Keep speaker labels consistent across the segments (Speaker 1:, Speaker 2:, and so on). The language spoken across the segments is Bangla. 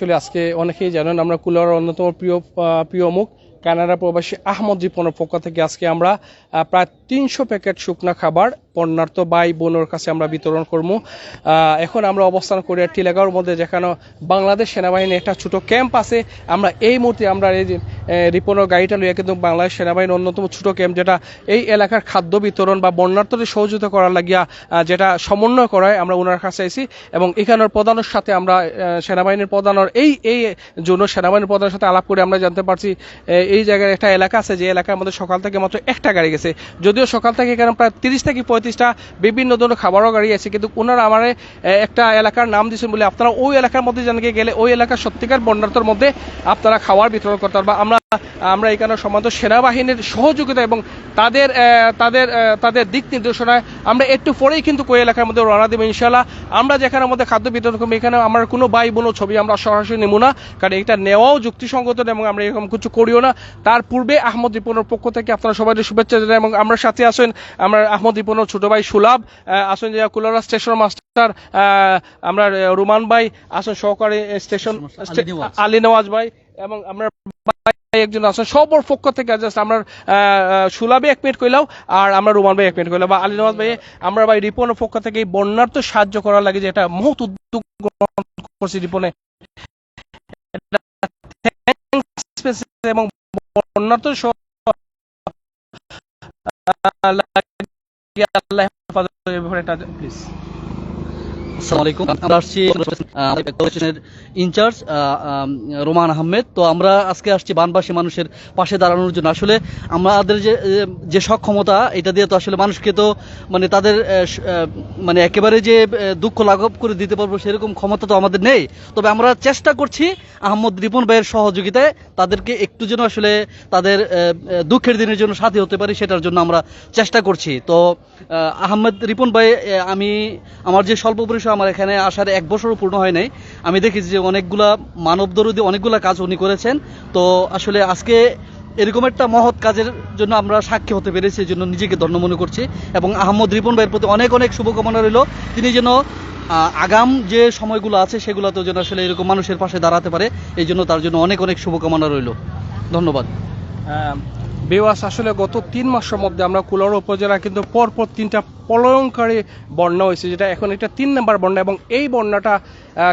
Speaker 1: আসলে আজকে অনেকেই জানেন, আমরা কুলার অন্যতম প্রিয় প্রিয় মুখ কানাডা প্রবাসী আহমদ জীবনের পক্ষ থেকে আজকে আমরা প্রায় তিনশো প্যাকেট শুকনা খাবার, পণ্যার্থ বাই বোনের কাছে আমরা বিতরণ করব। এখন আমরা অবস্থান করি টিলাগাঁওর মধ্যে, যেখানে বাংলাদেশ সেনাবাহিনীর একটা ছোট ক্যাম্প আছে। আমরা এই মুহূর্তে আমরা এই রিপনের গাড়িটা লইয়া কিন্তু বাংলাদেশ সেনাবাহিনীর অন্যতম ছোট ক্যাম্প, যেটা এই এলাকার খাদ্য বিতরণ বা বন্যার্থদের সহযোগিতা করার লাগিয়া যেটা সমন্বয় করায় আমরা ওনার কাছে আইছি। এবং এখানের প্রধানের সাথে আমরা সেনাবাহিনীর প্রধানের, এই এই জন্য সেনাবাহিনীর প্রধানের সাথে আলাপ করে আমরা জানতে পারছি এই জায়গায় একটা এলাকা আছে, যে এলাকার মধ্যে সকাল থেকে মাত্র একটা গাড়ি গেছে। যদিও সকাল থেকে এখানে প্রায় তিরিশ থেকে পঁয়ত্রিশটা বিভিন্ন ধরনের খাবারও গাড়ি আছে, কিন্তু ওনারা আমার একটা এলাকার নাম দিয়েছেন বলে আপনারা ওই এলাকার মধ্যে জানকে গেলে ওই এলাকার সত্যিকার বন্যার্থর মধ্যে আপনারা খাবার বিতরণ করতে পারবা আমরা আমরা এখানে সম্বন্ধ সেনাবাহিনীর সহযোগিতা এবং তাদের তাদের তাদের দিক নির্দেশনায় আমরা একটু পরেই কিন্তু ওই এলাকার মধ্যে রওনা দেবো ইনশাল্লাহ আমরা যেখানের মধ্যে খাদ্য বিতরণ করব এখানে আমার কোনো বাই বোনো ছবি আমরা সরাসরি নেব না কারণ এটা নেওয়াও যুক্তিসঙ্গত এবং আমরা এরকম কিছু করিও না। তার পূর্বে আহমদ রিপনের পক্ষ থেকে আপনারা সবাই শুভেচ্ছা জানাই এবং আমরা সাথে আসেন আমরা আহমদ রিপনের ছোট ভাই সুলাভ আসেন যে কুলারা স্টেশন মাস্টার আহ, আমরা রুমান ভাই আসেন সহকারী স্টেশন
Speaker 2: আলী নওয়াজ
Speaker 1: ভাই এবং আমরা একজন আছেন সবর পক্ষ থেকে জাস্ট আমরা সুলাভে এক মিনিট কইলাও, আর আমরা রুমান ভাই এক মিনিট কইলাম বা আলী নওয়াজ ভাই, আমরা ভাই রিপনের পক্ষ থেকে বন্যার তো সাহায্য করার লাগে যে এটা মহৎ উদ্যোগ গ্রহণ করছি রিপনে। এবং বন্যার তো আল্লাহ হেফাজত প্লিজ।
Speaker 2: In charge Roman Ahmed. তো আমরা আজকে আসছি বানবাসী মানুষের পাশে দাঁড়ানোর জন্য। আসলে আমাদের যে যে সক্ষমতা এটা দিয়ে তো আসলে মানুষকে তো মানে তাদের মানে একেবারে যে দুঃখ লাঘব করে দিতে পারব সেরকম ক্ষমতা তো আমাদের নেই। তবে আমরা চেষ্টা করছি আহমদ রিপন ভাইয়ের সহযোগিতায় তাদেরকে একটু যেন আসলে তাদের দুঃখের দিনের জন্য সাথী হতে পারি সেটার জন্য আমরা চেষ্টা করছি। তো আহ, আহমেদ রিপন ভাই আমি আমার যে স্বল্প পরিসর আমার এখানে আসার এক বছরও পূর্ণ হয় নাই। আমি দেখেছি যে অনেকগুলা মানব দরদি অনেকগুলা কাজ উনি করেছেন। তো আসলে আজকে এরকম একটা মহৎ কাজের জন্য আমরা সাক্ষী হতে পেরেছি, এই জন্য নিজেকে ধন্য মনে করছি এবং আহমদ রিপন ভাইয়ের প্রতি অনেক অনেক শুভকামনা রইল। তিনি যেন আগাম যে সময়গুলো আছে সেগুলোতেও যেন আসলে এরকম মানুষের পাশে দাঁড়াতে পারে, এই জন্য তার জন্য অনেক অনেক শুভকামনা রইল। ধন্যবাদ।
Speaker 1: বেওয়াস আসলে গত তিন মাসের মধ্যে আমরা কুলার উপজেলা কিন্তু পরপর তিনটা প্রলয়ঙ্কারী বন্যা হয়েছে, যেটা এখন এটা তিন নম্বর বন্যা এবং এই বন্যাটা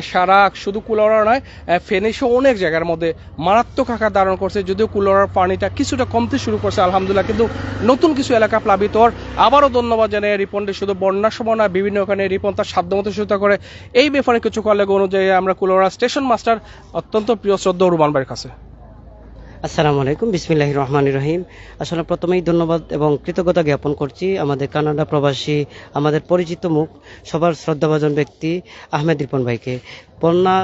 Speaker 1: সারা শুধু কুলারা নয় ফেনেসও অনেক জায়গার মধ্যে মারাত্মক আকার ধারণ করছে, যদিও কুলার পানিটা কিছুটা কমতে শুরু করছে, আলহামদুলিল্লাহ, কিন্তু নতুন কিছু এলাকা প্লাবিত হওয়ার আবারও ধন্যবাদ জানাই রিপনকে, শুধু বন্যার সময় না বিভিন্ন ওখানে রিপন তার সাধ্যমতো সহায়তা করে, এই ব্যাপারে কিছু করলে অনুযায়ী আমরা কুলোরা স্টেশন মাস্টার, অত্যন্ত প্রিয় শ্রদ্ধা রুমান ভাইয়ের কাছে।
Speaker 3: আসসালামু আলাইকুম বিসমিল্লাহ রহমান রহিম। আসলে প্রথমেই ধন্যবাদ এবং কৃতজ্ঞতা জ্ঞাপন করছি আমাদের কানাডা প্রবাসী, আমাদের পরিচিত মুখ, সবার শ্রদ্ধাভাজন ব্যক্তি আহমেদ রিপন ভাইকে। বন্যা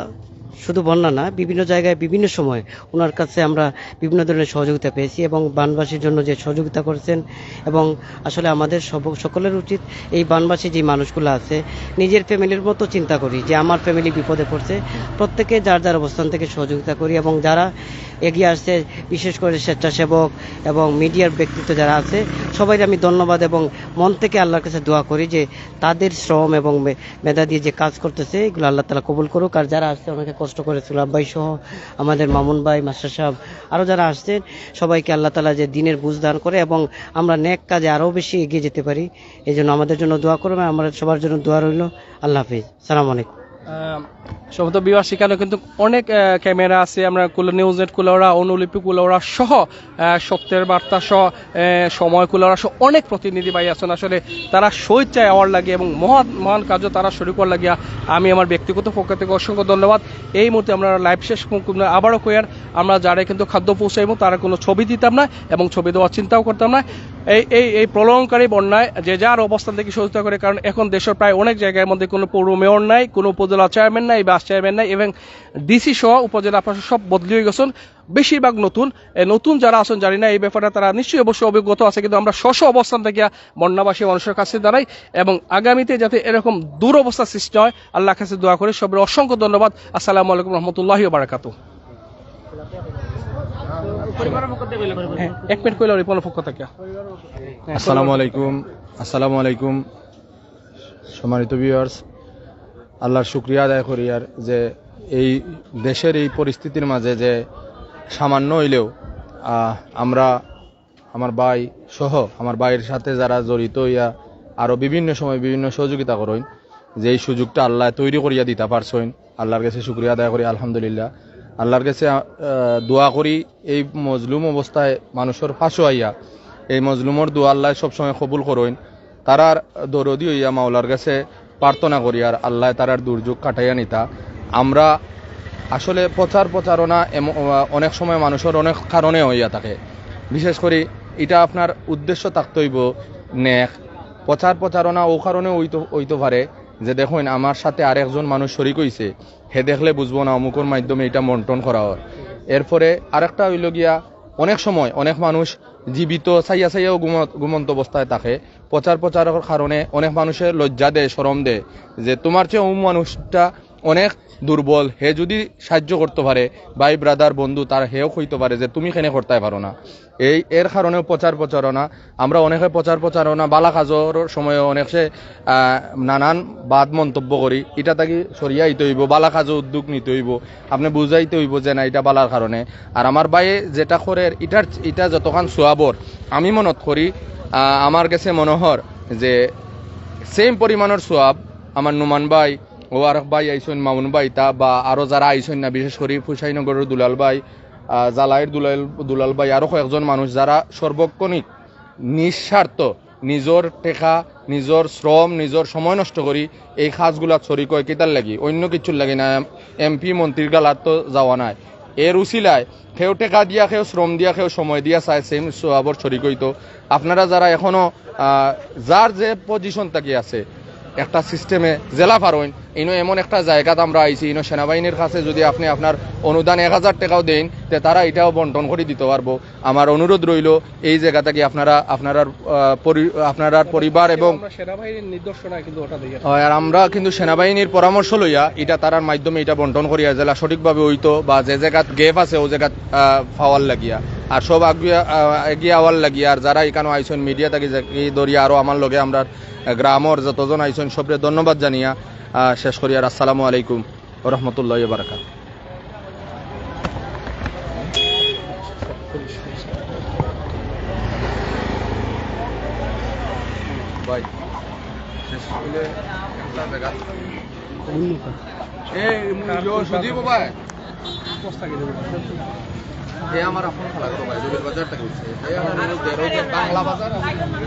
Speaker 3: শুধু বন্যা না, বিভিন্ন জায়গায় বিভিন্ন সময় ওনার কাছে আমরা বিভিন্ন ধরনের সহযোগিতা পেয়েছি এবং বানবাসীর জন্য যে সহযোগিতা করেছেন এবং আসলে আমাদের সকলের উচিত এই বানবাসী যে মানুষগুলো আছে, নিজের ফ্যামিলির মতো চিন্তা করি যে আমার ফ্যামিলি বিপদে পড়ছে। প্রত্যেকে যার যার অবস্থান থেকে সহযোগিতা করি এবং যারা এগিয়ে আসছে, বিশেষ করে স্বেচ্ছাসেবক এবং মিডিয়ার ব্যক্তিত্ব যারা আছে সবাই আমি ধন্যবাদ এবং মন থেকে আল্লাহর কাছে দোয়া করি যে তাদের শ্রম এবং মেধা দিয়ে যে কাজ করতেছে, এগুলো আল্লাহ তালা কবুল করুক। আর যারা আসছে অনেকে কষ্ট করে সুলাভ ভাই সহ আমাদের মামুন ভাই, মাস্টার সাহেব আরও যারা আসছেন, সবাইকে আল্লাহ তালা যে দিনের বুঝ দান করে এবং আমরা ন্যাক কাজে আরও বেশি এগিয়ে যেতে পারি। এই জন্য আমাদের জন্য দোয়া করবেন আমাদের সবার জন্য দোয়া রইল। আল্লাহ হাফিজ। সালাম আলাইকুম।
Speaker 1: সমস্ত বিবাহ সেখানে কিন্তু অনেক ক্যামেরা আছে। আমরা কুলো নিউজ নেট কুলোরা অনুলিপি কুলোরা সহ সত্যের বার্তা সহ সময় কুলোরা সহ অনেক প্রতিনিধি ভাই আছেন। আসলে তারা স্বেচ্ছায় আওয়ার লাগে এবং মহান মহান কাজও তারা শুরু করার লাগিয়া আমি আমার ব্যক্তিগত পক্ষ থেকে অসংখ্য ধন্যবাদ। এই মুহূর্তে আমরা লাইভ শেষ। আবারও কয়ার আমরা যারা কিন্তু খাদ্য পৌঁছাইব, তারা কোনো ছবি দিতাম না এবং ছবি দেওয়ার চিন্তাও করতাম না। এই এই এই প্রলয়ঙ্কারী বন্যায় যে যার অবস্থান থেকে সহযোগিতা করে, কারণ এখন দেশের প্রায় অনেক জায়গার মধ্যে কোনো পৌর মেয়র নাই, কোনো উপজেলা চেয়ারম্যান নাই বাস চেয়ারম্যান নাই এবং ডিসি সহ উপজেলা প্রশাসন সব বদলি হয়ে গেছেন। বেশিরভাগ নতুন নতুন যারা আছেন, জানি না এই ব্যাপারে তারা নিশ্চয়ই অবশ্যই অভিজ্ঞতা আছে, কিন্তু আমরা স্ব অবস্থান থেকে বন্যাবাসী মানুষের কাছে দাঁড়াই এবং আগামীতে যাতে এরকম দুরবস্থা সৃষ্টি হয় আল্লাহ কাছে দোয়া করে। সবের অসংখ্য ধন্যবাদ। আসসালামু আলাইকুম রহমতুল্লাহি বারাকাতু এক মিনিট কইল রিপনের পক্ষ থেকে। হ্যাঁ,
Speaker 4: আসসালামু আলাইকুম আসসালামু আলাইকুম। সম্মানিত ভিউয়ার্স আল্লাহর শুক্রিয়া আদায় করি আর যে এই দেশের এই পরিস্থিতির মাঝে যে সামান্য হইলেও আমরা আমার ভাই সহ আমার ভাইয়ের সাথে যারা জড়িত হইয়া আরও বিভিন্ন সময় বিভিন্ন সহযোগিতা করেন যে এই সুযোগটা আল্লাহ তৈরি করিয়া দিতে পারছেন আল্লাহর কাছে শুক্রিয়া আদায় করি আলহামদুলিল্লাহ। আল্লাহর কাছে দোয়া করি এই মজলুম অবস্থায় মানুষের ফাঁসো আইয়া, এই মজলুমর দোয়া আল্লাহ সবসময় কবুল করেন। তারার দরদি হইয়া মাওলার কাছে প্রার্থনা করি, আর আল্লাহ তারার দুর্যোগ কাটাইয়া নিতা। আমরা আসলে প্রচার প্রচারণা অনেক সময় মানুষের অনেক কারণে হইয়া থাকে। বিশেষ করে এটা আপনার উদ্দেশ্য থাকতে হইব, নেক। প্রচার প্রচারণা ও কারণে হইতে হইতে পারে। যে দেখুন, আমার সাথে আরেকজন মানুষ শরিক হইছে। হে দেখলে বুঝব না, অমুকর মাধ্যমে এটা মন্টন করা হয়। এরপরে আরেকটা হইল গিয়া, অনেক সময় অনেক মানুষ জীবিত চাইয়া চাইয়াও ঘুমন্ত অবস্থায় থাকে। প্রচার প্রচারের কারণে অনেক মানুষের লজ্জা দেয় সরম দেয় যে তোমার চেয়ে অমুক মানুষটা অনেক দুর্বল। হে যদি সাহায্য করতে পারে ভাই ব্রাদার বন্ধু তার হেও হইতে পারে যে তুমি কেনে করতে পারো না। এই এর কারণেও প্রচার প্রচারণা। আমরা অনেকে প্রচার প্রচারণা বালা কাজর সময় অনেকে আহ, নানান বাদ মন্তব্য করি। এটা তাকে সরিয়া হইতে হইব বালা কাজও উদ্যোগ নিতে হইব আপনি বুঝাইতে হইব যে না এটা বালার কারণে আর আমার বাইয়ে যেটা করে এটার এটা যতক্ষণ সোয়াবর আমি মনত করি আমার কাছে মনোহর যে সেম পরিমাণের সোয়াব আমার নুমান ভাই ও আর ভাই আইসন মামুন ভাই তা বা আরও যারা আইসন না বিশেষ করে ফুসাইনগরের দুলাল ভাই জালাইয়ের দুলাল দুলাল ভাই আরও কয়েকজন মানুষ যারা সর্বক্ষণিক নিঃস্বার্থ নিজর টেকা নিজর শ্রম নিজর সময় নষ্ট করি এই কাজগুলা ছড়ি কয় কেতার লাগি? অন্য কিছুর লাগি না এমপি মন্ত্রীর গালার তো যাওয়া নাই। এর উচিলায় কেউ টেকা দিয়া কেউ শ্রম দিয়া কেউ সময় দিয়া চায় সেম সোয়াবর ছড়ি কইতো আপনারা যারা এখনও আহ, যার যে পজিশন তাকে আছে একটা সিস্টেমে জেলা পারইন ইনো এমন একটা জায়গাত আমরা আইছি ইনো সেনাবাহিনীর কাছে যদি আপনি আপনার অনুদান এক হাজার টাকাও দেন তে তারা এটাও বন্টন করে দিতে পারব। আমার অনুরোধ রইল এই জায়গা থেকে আপনারা আপনারা আপনার পরিবার এবং আর আমরা কিন্তু সেনাবাহিনীর পরামর্শ লইয়া এটা তারার মাধ্যমে এটা বন্টন করিয়া জেলা সঠিকভাবে হইতো বা যে জায়গাত গেপ আছে ও জায়গাত পাওয়ার লাগিয়া। আর সব আগুয়া এগিয়ে আওয়ার লাগিয়া আর যারা এখানে আইসন মিডিয়া থাকি দরিয়া আরও আমার লগে আমরা গ্রামর যতজন আইসন সবরে ধন্যবাদ জানিয়া শেষ আর আসসালামু আলাইকুম রহমতুল্লাহ বারাকাত ভাই শেষ হইলে এই মূল্য সুদীপ ভাই এ আমার আপন খেলা করো ভাই রবির বাজার থেকে উঠছে আমার অনুরোধ দেয়, বাংলা বাজার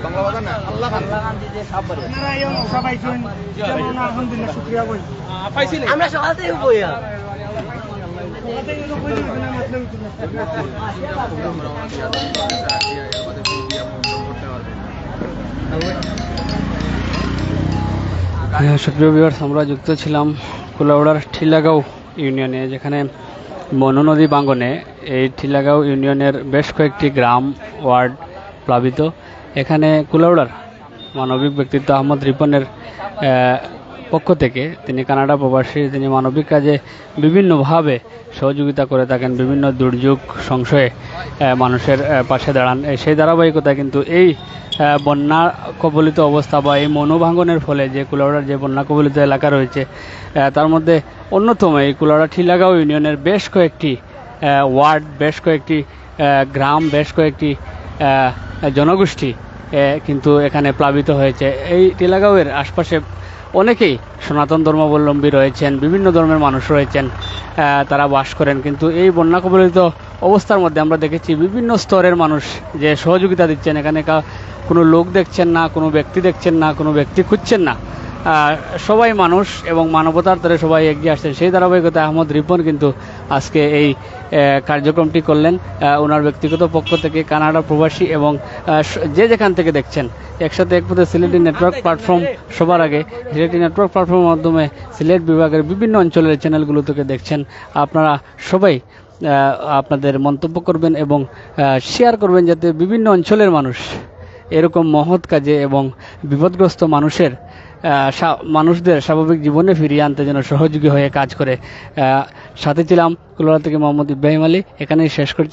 Speaker 4: বাংলা বাজার না আল্লাহ খান।
Speaker 1: পাইছি না
Speaker 3: আমরা সকাল থেকে বইয়া
Speaker 5: হ্যাঁ, সুপ্রিয় ভিউয়ার্স আমরা যুক্ত ছিলাম কুলাউড়ার ঠিলাগাঁও ইউনিয়নে যেখানে মনু নদী বাঙ্গনে এই ঠিলাগাঁও ইউনিয়নের বেশ কয়েকটি গ্রাম, ওয়ার্ড প্লাবিত। এখানে কুলাউড়ার মানবিক ব্যক্তিত্ব আহমদ রিপনের পক্ষ থেকে তিনি কানাডা প্রবাসী, তিনি মানবিক কাজে বিভিন্নভাবে সহযোগিতা করে থাকেন, বিভিন্ন দুর্যোগ সংশয়ে মানুষের পাশে দাঁড়ান। সেই ধারাবাহিকতায় কিন্তু এই বন্যা কবলিত অবস্থা বা এই মনোভাঙ্গনের ফলে যে কুলাউড়ার যে বন্যা কবলিত এলাকা রয়েছে তার মধ্যে অন্যতম এই কুলাউড়া ঠিলাগাঁও ইউনিয়নের বেশ কয়েকটি ওয়ার্ড, বেশ কয়েকটি গ্রাম, বেশ কয়েকটি জনগোষ্ঠী কিন্তু এখানে প্লাবিত হয়েছে। এই টিলাগাঁওয়ের আশপাশে অনেকেই সনাতন ধর্মাবলম্বী রয়েছেন, বিভিন্ন ধর্মের মানুষ রয়েছেন তারা বাস করেন। কিন্তু এই বন্যা কবলিত অবস্থার মধ্যে আমরা দেখেছি বিভিন্ন স্তরের মানুষ যে সহযোগিতা দিচ্ছেন। এখানে কোনো লোক দেখছেন না, কোনো ব্যক্তি দেখছেন না, কোনো ব্যক্তি খুঁজছেন না। সবাই মানুষ এবং মানবতার তরে সবাই এগিয়ে আসছেন। সেই ধারাবাহিকতায় আহমদ রিপন কিন্তু আজকে এই কার্যক্রমটি করলেন। ওনার ব্যক্তিগত পক্ষ থেকে কানাডা প্রবাসী এবং যে যেখান থেকে দেখছেন, একসাথে এক পথে সিলেটি নেটওয়ার্ক প্ল্যাটফর্ম সবার আগে। সিলেটি নেটওয়ার্ক প্ল্যাটফর্মের মাধ্যমে সিলেট বিভাগের বিভিন্ন অঞ্চলের চ্যানেলগুলো থেকে দেখছেন। আপনারা সবাই আপনাদের মন্তব্য করবেন এবং শেয়ার করবেন যাতে বিভিন্ন অঞ্চলের মানুষ এরকম মহৎ কাজে এবং বিপদগ্রস্ত মানুষের মানুষদের স্বাভাবিক জীবনে ফিরিয়ে আনতে যেন সহযোগী হয়ে কাজ করে। সাথে ছিলাম কুলোরা থেকে মোহাম্মদ ইব্রাহিম আলী। এখানেই শেষ করছি।